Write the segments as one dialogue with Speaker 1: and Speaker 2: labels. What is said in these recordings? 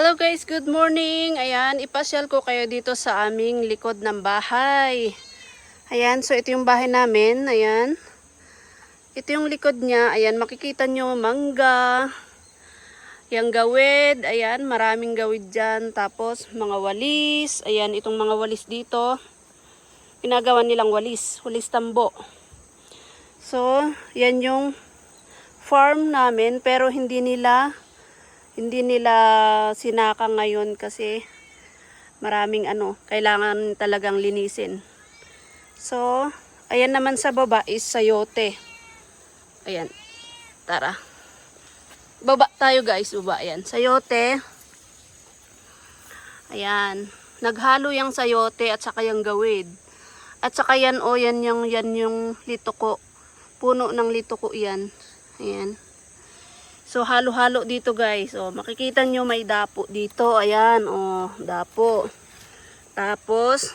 Speaker 1: Hello guys, good morning. Ayan, ipasyal ko kayo dito sa aming likod ng bahay. Ayan, so ito yung bahay namin. Ayan. Ito yung likod niya. Ayan, makikita nyo mangga. Yang gawid. Ayan, maraming gawid dyan. Tapos mga walis. Ayan, itong mga walis dito. Ginagawa nilang walis. Walis tambo. So, yan yung farm namin. Pero hindi nila hindi nila sinaka ngayon kasi maraming ano, kailangan talagang linisin. So, ayan naman sa baba is sayote. Ayan. Tara. Baba tayo guys, baba. Ayan, sayote. Ayan. Naghalo yung sayote at saka yung gawid. At saka yan, o, oh, yan yung, yan yung litoko. Puno ng litoko yan. Ayan. So, halo-halo dito guys. O, makikita nyo may dapo dito. Ayan, o, dapo. Tapos,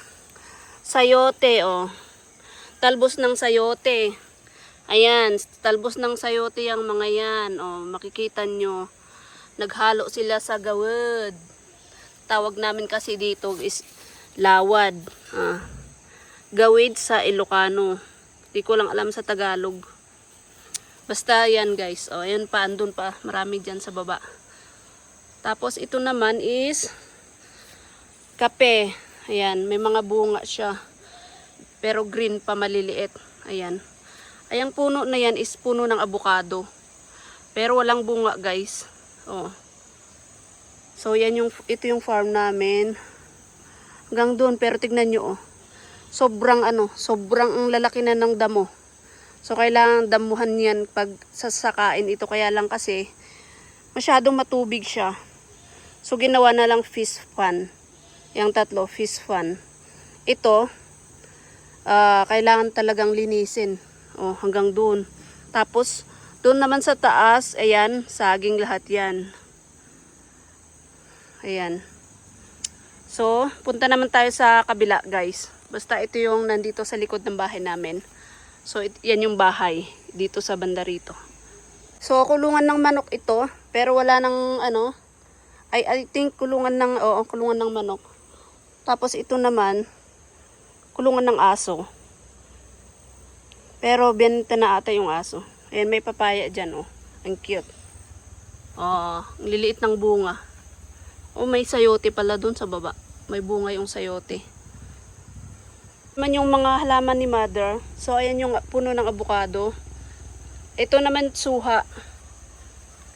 Speaker 1: sayote, o. Talbos ng sayote. Ayan, talbos ng sayote yung mga yan. O, makikita nyo. Naghalo sila sa gawad. Tawag namin kasi dito is lawad. Ah. Gawid sa Ilocano. Di ko lang alam sa Tagalog. Basta yan guys. O, ayan pa, andun pa. Marami dyan sa baba. Tapos ito naman is kape. Ayan, may mga bunga siya. Pero green pa maliliit. Ayan. Ayang puno na yan is puno ng abukado. Pero walang bunga guys. O. So yan yung, ito yung farm namin. Hanggang doon, pero tignan nyo oh. Sobrang ano, sobrang ang lalaki na ng damo. So, kailangan damuhan yan pag sasakain ito. Kaya lang kasi, masyadong matubig siya. So, ginawa na lang fish fan. Yung tatlo, fish fan. Ito, ah, kailangan talagang linisin. Oh, hanggang doon. Tapos, doon naman sa taas, ayan, saging lahat yan. Ayan. So, punta naman tayo sa kabila, guys. Basta ito yung nandito sa likod ng bahay namin. So, it, yan yung bahay dito sa banda rito. So, kulungan ng manok ito. Pero wala ng ano. I, I think kulungan ng, oo, kulungan ng manok. Tapos ito naman, kulungan ng aso. Pero benta na ata yung aso. Ayan, may papaya dyan, oh. Ang cute. Oh, ang liliit ng bunga. Oh, may sayote pala dun sa baba. May bunga yung sayote naman yung mga halaman ni mother. So, ayan yung puno ng abukado. Ito naman suha.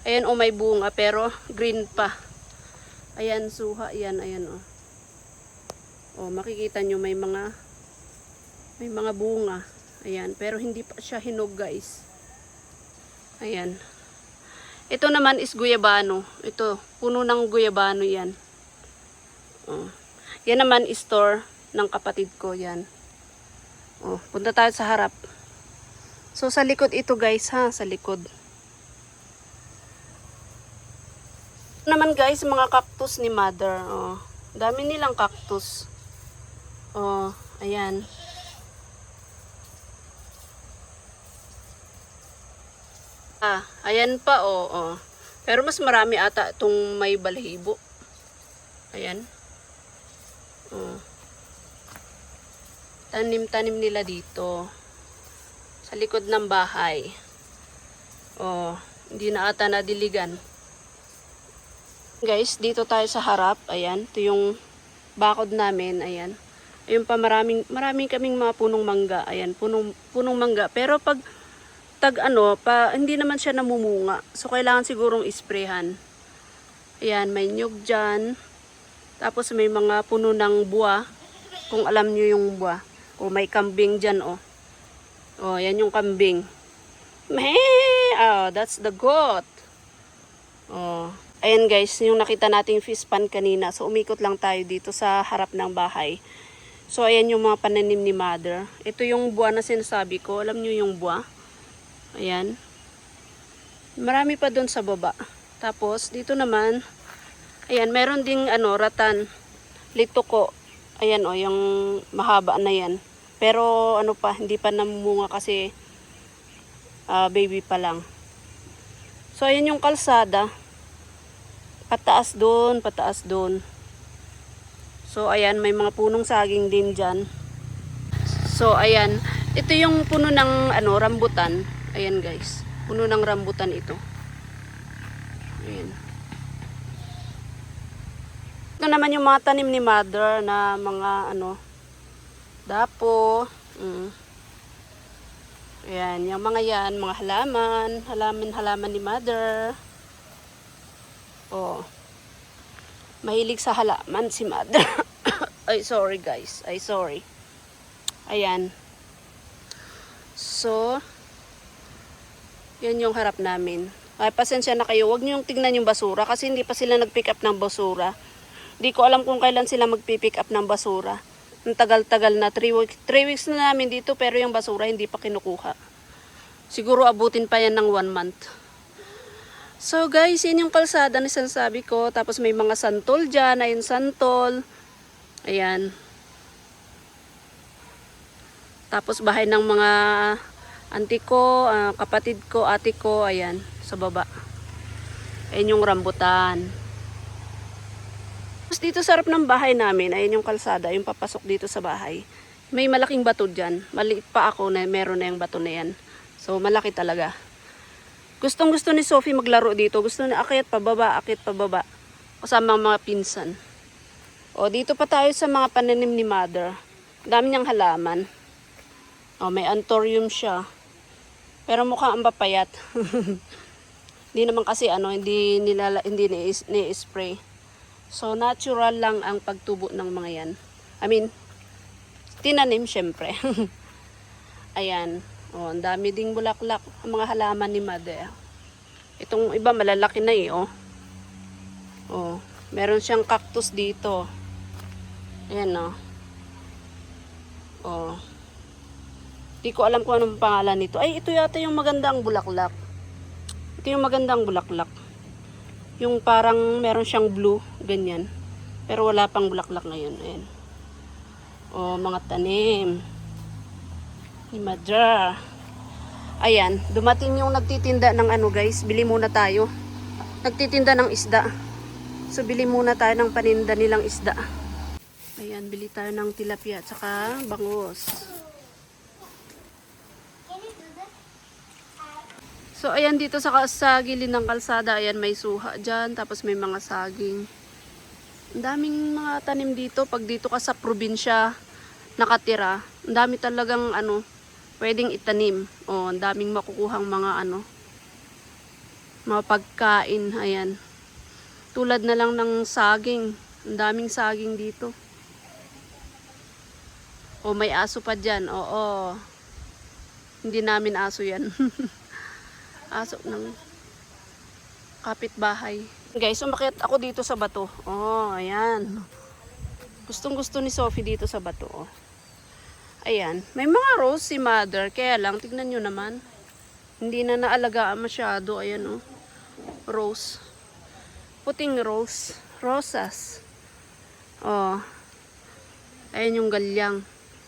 Speaker 1: Ayan oh, may bunga pero green pa. Ayan suha. Ayan, ayan. Oh. oh, makikita nyo may mga may mga bunga. Ayan, pero hindi pa siya hinog guys. Ayan. Ito naman is guyabano. Ito, puno ng guyabano yan. Oh. Yan naman is store ng kapatid ko yan. Oh, punta tayo sa harap. So sa likod ito guys ha, sa likod. Naman guys, mga cactus ni mother. Oh, dami nilang cactus. Oh, ayan. Ah, ayan pa oh, oh. Pero mas marami ata itong may balahibo. Ayan. Tanim-tanim nila dito. Sa likod ng bahay. Oh hindi na ata nadiligan. Guys dito tayo sa harap. Ayan ito yung bakod namin. Ayan. Ayun pa maraming maraming kaming mga punong mangga. Ayan punong punong mangga. Pero pag tag ano pa hindi naman siya namumunga. So kailangan sigurong isprehan. Ayan may nyug dyan. Tapos may mga puno ng buwa. Kung alam nyo yung buwa o may kambing dyan, oh. Oh, yan yung kambing. Meh! Oh, that's the goat. Oh. Ayan guys, yung nakita nating fish pan kanina. So, umikot lang tayo dito sa harap ng bahay. So, ayan yung mga pananim ni mother. Ito yung buwa na sinasabi ko. Alam nyo yung buwa? Ayan. Marami pa doon sa baba. Tapos, dito naman, ayan, meron ding ano, ratan. Litoko. Ayan o, oh, yung mahaba na yan. Pero ano pa, hindi pa namumunga kasi uh, baby pa lang. So ayan yung kalsada. Pataas doon, pataas doon. So, ayan, may mga punong saging din dyan. So, ayan. Ito yung puno ng ano, rambutan. Ayan, guys. Puno ng rambutan ito. Ayan. Naman yung mga tanim ni mother na mga ano, dapo. Mm. Ayan, yung mga yan, mga halaman. Halaman, halaman ni mother. Oh. Mahilig sa halaman si mother. Ay, sorry guys. Ay, sorry. Ayan. So, yan yung harap namin. Ay, pasensya na kayo. Huwag niyo yung tignan yung basura kasi hindi pa sila nag-pick up ng basura. Di ko alam kung kailan sila mag-pick up ng basura. Ang tagal-tagal na. 3 weeks, three weeks na namin dito pero yung basura hindi pa kinukuha. Siguro abutin pa yan ng 1 month. So guys, yun yung kalsada na sinasabi ko. Tapos may mga santol dyan. Ayun santol. Ayan. Tapos bahay ng mga auntie ko, ah, kapatid ko, ate ko. Ayan, sa baba. Ayan yung rambutan. Dito sa harap ng bahay namin, ayan yung kalsada, yung papasok dito sa bahay. May malaking bato dyan. Maliit pa ako na meron na yung bato na yan. So malaki talaga. Gustong gusto ni Sophie maglaro dito. Gusto niya akyat pababa, akyat pababa. Kasama ang mga pinsan. O dito pa tayo sa mga pananim ni mother. Dami niyang halaman. O may anthurium siya. Pero mukha ang papayat. Hindi naman kasi ano, hindi nila hindi ni-spray. So natural lang ang pagtubo ng mga yan. I mean, tinanim syempre. Ayan. Oh, ang dami ding bulaklak ang mga halaman ni Mother. Itong iba malalaki na eh, oh. Oh, meron siyang cactus dito. Ayan, oh. Oh. Di ko alam kung anong pangalan nito. Ay, ito yata yung magandang bulaklak. Ito yung magandang bulaklak. Yung parang meron siyang blue, ganyan. Pero wala pang bulaklak ngayon. Ayan. Oh, mga tanim. Ni Madra. Ayan, dumating yung nagtitinda ng ano guys. Bili muna tayo. Nagtitinda ng isda. So, bili muna tayo ng paninda nilang isda. Ayan, bili tayo ng tilapia at saka bangus. So, ayan dito sa, sa gilid ng kalsada, ayan may suha dyan, tapos may mga saging. Ang daming mga tanim dito. Pag dito ka sa probinsya, nakatira, ang dami talagang ano, pwedeng itanim. O, ang daming makukuhang mga ano, mga pagkain. Ayan. Tulad na lang ng saging. Ang daming saging dito. O, may aso pa dyan. Oo. Hindi namin aso yan. aso ng kapitbahay. Guys, umakyat ako dito sa bato. Oh, ayan. Gustong gusto ni Sophie dito sa bato. Oh. Ayan. May mga rose si mother. Kaya lang, tignan nyo naman. Hindi na naalagaan masyado. Ayan oh. Rose. Puting rose. Rosas. Oh. Ayan yung galyang.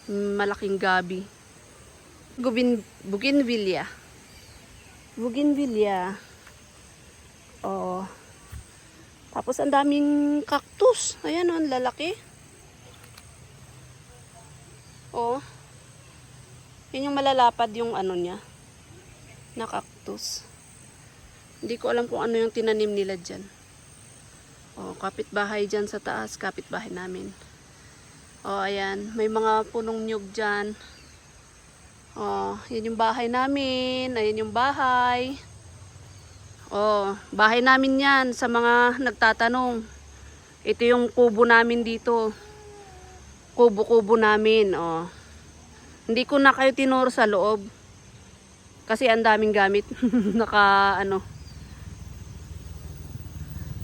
Speaker 1: Malaking gabi. Gubin, bougainvillea. Bougainvillea. Oo. Tapos ang daming cactus. Ayan o, ang lalaki. Oo. Yun yung malalapad yung ano niya. Na cactus. Hindi ko alam kung ano yung tinanim nila dyan. O, kapitbahay dyan sa taas. Kapitbahay namin. O, ayan. May mga punong nyug dyan. O, yan yung bahay namin. Ayan yung bahay. Oh, bahay namin yan sa mga nagtatanong. Ito yung kubo namin dito. Kubo-kubo namin, oh. Hindi ko na kayo tinuro sa loob. Kasi ang daming gamit. Naka, ano,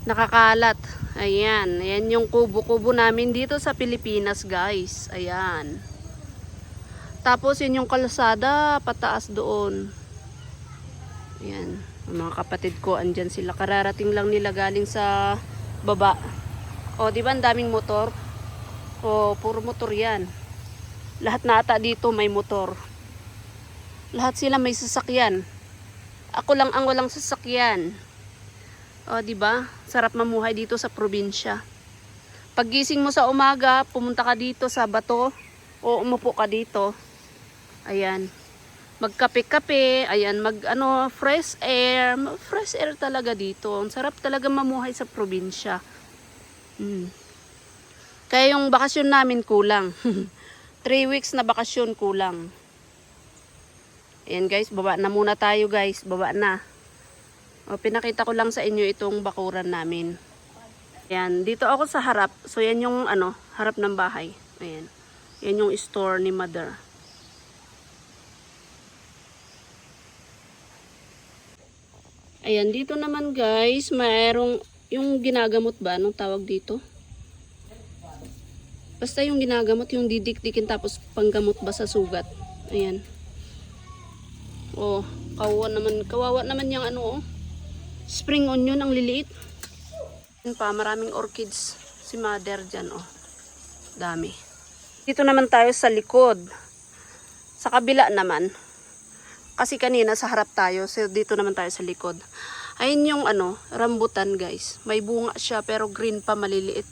Speaker 1: nakakalat. Ayan, ayan yung kubo-kubo namin dito sa Pilipinas, guys. Ayan. Tapos, yun yung kalsada, pataas doon. Ayan. Mga kapatid ko, andyan sila. Kararating lang nila galing sa baba. O, di ba ang daming motor? O, puro motor yan. Lahat na ata dito may motor. Lahat sila may sasakyan. Ako lang ang walang sasakyan. O, di ba? Sarap mamuhay dito sa probinsya. Paggising mo sa umaga, pumunta ka dito sa bato o umupo ka dito. Ayan. Magkape-kape, ayan, mag ano, fresh air. Fresh air talaga dito. Ang sarap talaga mamuhay sa probinsya. Mm. Kaya yung bakasyon namin kulang. Three weeks na bakasyon kulang. Ayan guys, baba na muna tayo guys. Baba na. O, pinakita ko lang sa inyo itong bakuran namin. Ayan, dito ako sa harap. So, yan yung ano, harap ng bahay. Ayan. Yan yung store ni mother. Ayan, dito naman guys, mayroong yung ginagamot ba? Anong tawag dito? Basta yung ginagamot, yung didikdikin tapos panggamot ba sa sugat. Ayan. Oh, kawawa naman, kawawa naman yung ano oh. Spring onion ang liliit. Yan pa, maraming orchids si mother dyan oh. Dami. Dito naman tayo sa likod. Sa kabila naman. Kasi kanina sa harap tayo, so dito naman tayo sa likod. Ayun yung ano, rambutan guys. May bunga siya pero green pa maliliit.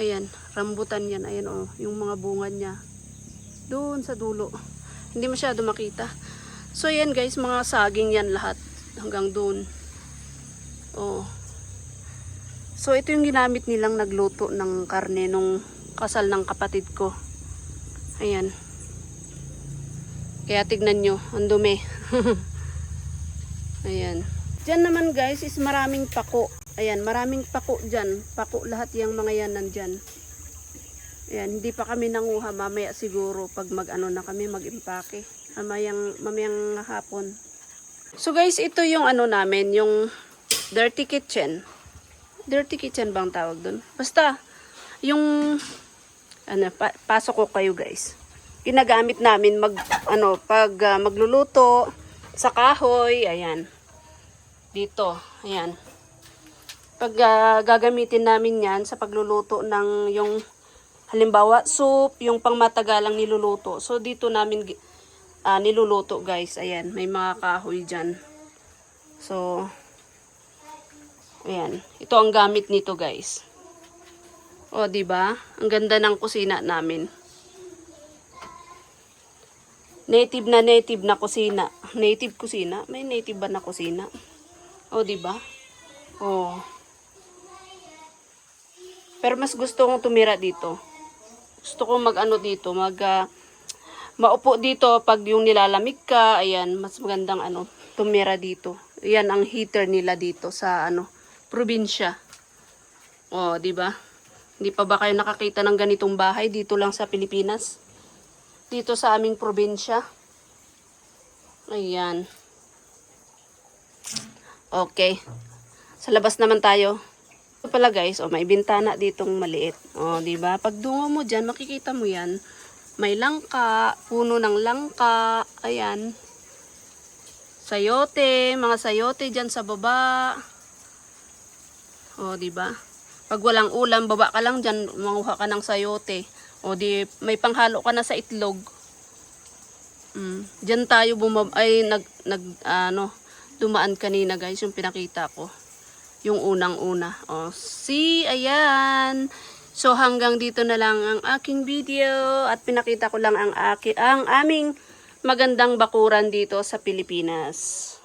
Speaker 1: Ayan, rambutan yan. Ayan oh, yung mga bunga niya. Doon sa dulo. Hindi masyado makita. So yan guys, mga saging yan lahat. Hanggang doon. Oh. So ito yung ginamit nilang nagluto ng karne nung kasal ng kapatid ko. Ayan. Kaya tignan nyo, ang dumi. Ayan. Diyan naman guys is maraming pako. Ayan, maraming pako dyan. Pako lahat yung mga yan nandyan. Ayan, hindi pa kami nanguha mamaya siguro pag mag ano na kami mag-impake. Mamayang, mamayang hapon. So guys, ito yung ano namin, yung dirty kitchen. Dirty kitchen bang tawag dun? Basta, yung ano, pa- pasok ko kayo guys. Ginagamit namin mag ano pag ah, magluluto sa kahoy, ayan. Dito, ayan. Pag ah, gagamitin namin 'yan sa pagluluto ng yung halimbawa soup, yung pangmatagalang niluluto. So dito namin ah, niluluto guys. Ayan, may mga kahoy diyan. So ayan, ito ang gamit nito guys. O, di ba? Ang ganda ng kusina namin. Native na native na kusina. Native kusina? May native ba na kusina? O, di ba? O. Pero mas gusto kong tumira dito. Gusto kong mag-ano dito, mag ah, maupo dito pag yung nilalamig ka, ayan, mas magandang ano, tumira dito. Yan ang heater nila dito sa ano, probinsya. O, di ba? Hindi pa ba kayo nakakita ng ganitong bahay dito lang sa Pilipinas? Dito sa aming probinsya. Ayan. Okay. Sa labas naman tayo. Ito pala guys, oh, may bintana ditong maliit. Oh, di ba? Pag dungo mo diyan, makikita mo 'yan. May langka, puno ng langka, ayan. Sayote, mga sayote diyan sa baba. Oh, di ba? Pag walang ulam, baba ka lang diyan, manguha ka ng sayote. O di may panghalo ka na sa itlog. Mm, diyan tayo bumab ay nag nag ano, dumaan kanina guys, yung pinakita ko. Yung unang-una. O, see, ayan. So hanggang dito na lang ang aking video at pinakita ko lang ang aki ang aming magandang bakuran dito sa Pilipinas.